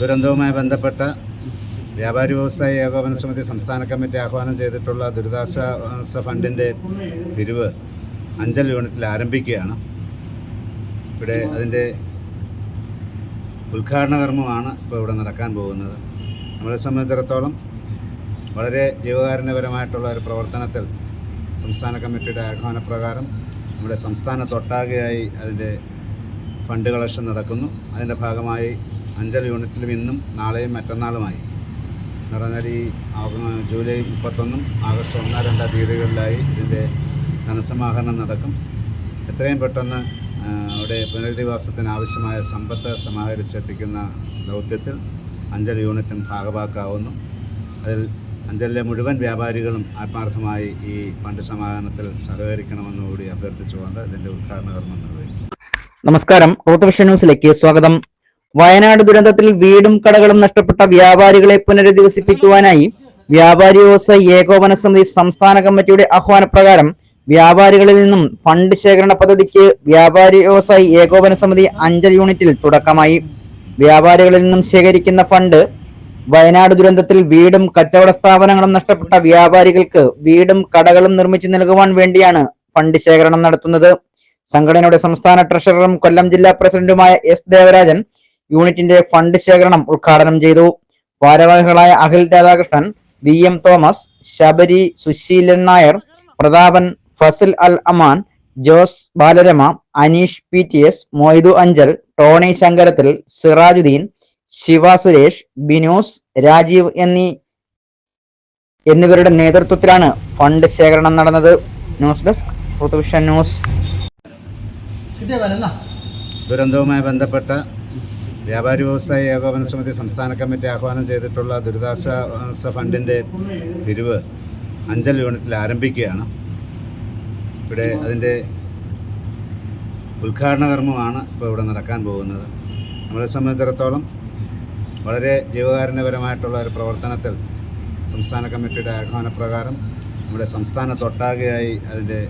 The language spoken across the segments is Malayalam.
ദുരന്തവുമായി ബന്ധപ്പെട്ട വ്യാപാരി വ്യവസായ ഏകോപന സമിതി സംസ്ഥാന കമ്മിറ്റി ആഹ്വാനം ചെയ്തിട്ടുള്ള ദുരിതാശ്വാസ ഫണ്ടിന്റെ പിരിവ് അഞ്ചൽ യൂണിറ്റിൽ ആരംഭിക്കുകയാണ്. ഇവിടെ അതിന്റെ ഉദ്ഘാടന കർമ്മമാണ് ഇപ്പോൾ ഇവിടെ നടക്കാൻ പോകുന്നത്. നമ്മളെ സംബന്ധിച്ചിടത്തോളം വളരെ ജീവകാരുണ്യപരമായിട്ടുള്ള ഒരു പ്രവർത്തനത്തിൽ സംസ്ഥാന കമ്മിറ്റിയുടെ ആഹ്വാനപ്രകാരം നമ്മുടെ സംസ്ഥാനത്തൊട്ടാകെയായി അതിന്റെ ഫണ്ട് കളക്ഷൻ നടക്കുന്നു. അതിന്റെ ഭാഗമായി അഞ്ചര യൂണിറ്റിലും ഇന്നും നാളെയും മറ്റന്നാളുമായി എന്ന് പറഞ്ഞാൽ ഈ ജൂലൈ മുപ്പത്തൊന്നും ആഗസ്റ്റ് ഒന്നോ രണ്ടാം തീയതികളിലായി ഇതിന്റെ ധനസമാഹരണം നടക്കും. എത്രയും പെട്ടെന്ന് അവിടെ പുനരധിവാസത്തിന് ആവശ്യമായ സമ്പത്ത് സമാഹരിച്ചെത്തിക്കുന്ന ദൗത്യത്തിൽ അഞ്ചൽ യൂണിറ്റും ഭാഗഭാക്കാവുന്നു അതിൽ അഞ്ചലിലെ മുഴുവൻ വ്യാപാരികളും ആത്മാർത്ഥമായി ഈ ഫണ്ട് സമാഹരണത്തിൽ സഹകരിക്കണമെന്നുകൂടി അഭ്യർത്ഥിച്ചുകൊണ്ട് ഇതിന്റെ ഉദ്ഘാടന കർമ്മം നിർവഹിക്കും നമസ്കാരം. റൂത്ത് ന്യൂസിലേക്ക് സ്വാഗതം. വയനാട് ദുരന്തത്തിൽ വീടും കടകളും നഷ്ടപ്പെട്ട വ്യാപാരികളെ പുനരധിവസിപ്പിക്കുവാനായി വ്യാപാരി വ്യവസായ ഏകോപന സമിതി സംസ്ഥാന കമ്മിറ്റിയുടെ ആഹ്വാനപ്രകാരം വ്യാപാരികളിൽ നിന്നും ഫണ്ട് ശേഖരണ പദ്ധതിക്ക് വ്യാപാരി വ്യവസായി ഏകോപന സമിതി അഞ്ചൽ യൂണിറ്റിൽ തുടക്കമായി. വ്യാപാരികളിൽ നിന്നും ശേഖരിക്കുന്ന ഫണ്ട് വയനാട് ദുരന്തത്തിൽ വീടും കച്ചവട സ്ഥാപനങ്ങളും നഷ്ടപ്പെട്ട വ്യാപാരികൾക്ക് വീടും കടകളും നിർമ്മിച്ചു നൽകുവാൻ വേണ്ടിയാണ് ഫണ്ട് ശേഖരണം നടത്തുന്നത്. സംഘടനയുടെ സംസ്ഥാന ട്രഷററും കൊല്ലം ജില്ലാ പ്രസിഡന്റുമായ എസ് ദേവരാജൻ യൂണിറ്റിന്റെ ഫണ്ട് ശേഖരണം ഉദ്ഘാടനം ചെയ്തു. ഭാരവാഹികളായ Akhil Radhakrishnan V M Thomas Sabari Susheelan Nair Prathapan Fasil Al Aman Jose Balarama Aneesh P T S Moidu Anchal Tony Sankarathil Sirajuddin Shiva Suresh Binus Rajeev എന്നീ എന്നിവരുടെ നേതൃത്വത്തിലാണ് ഫണ്ട് ശേഖരണം നടന്നത്. News desk news. ദുരന്തവുമായി ബന്ധപ്പെട്ട വ്യാപാരി വ്യവസായ ഏകോപന സമിതി സംസ്ഥാന കമ്മിറ്റി ആഹ്വാനം ചെയ്തിട്ടുള്ള ദുരിതാശ്വാസ ഫണ്ടിന്റെ പിരിവ് അഞ്ചൽ യൂണിറ്റിൽ ആരംഭിക്കുകയാണ്. ഇവിടെ അതിന്റെ ഉദ്ഘാടന കർമ്മമാണ് ഇപ്പോൾ ഇവിടെ നടക്കാൻ പോകുന്നത്. നമ്മളെ സംബന്ധിച്ചിടത്തോളം വളരെ ജീവകാരുണ്യപരമായിട്ടുള്ള ഒരു പ്രവർത്തനത്തിൽ സംസ്ഥാന കമ്മിറ്റിയുടെ ആഹ്വാനപ്രകാരം നമ്മുടെ സംസ്ഥാനത്തൊട്ടാകെയായി അതിന്റെ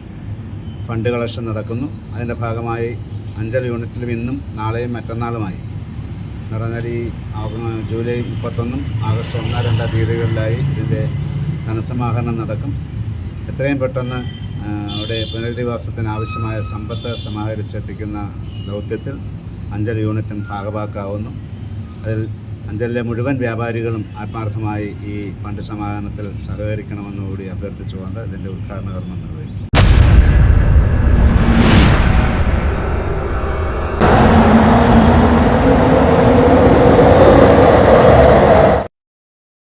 ഫണ്ട് കളക്ഷൻ നടക്കുന്നു. അതിന്റെ ഭാഗമായി അഞ്ചര യൂണിറ്റിലും ഇന്നും നാളെയും മറ്റന്നാളുമായി. നിറഞ്ഞാൽ ഈ ജൂലൈ മുപ്പത്തൊന്നും ആഗസ്റ്റ് ഒന്നോ രണ്ടാം തീയതികളിലായി ഇതിന്റെ ധനസമാഹരണം നടക്കും. എത്രയും പെട്ടെന്ന് അവിടെ പുനരധിവാസത്തിന് ആവശ്യമായ സമ്പത്ത് സമാഹരിച്ചെത്തിക്കുന്ന ദൗത്യത്തിൽ അഞ്ചൽ യൂണിറ്റും ഭാഗഭാക്കാവുന്നു അതിൽ അഞ്ചലിലെ മുഴുവൻ വ്യാപാരികളും ആത്മാർത്ഥമായി ഈ ഫണ്ട് സമാഹരണത്തിൽ സഹകരിക്കണമെന്നുകൂടി അഭ്യർത്ഥിച്ചുകൊണ്ട് ഇതിന്റെ ഉദ്ഘാടന കർമ്മം നിർവഹിക്കും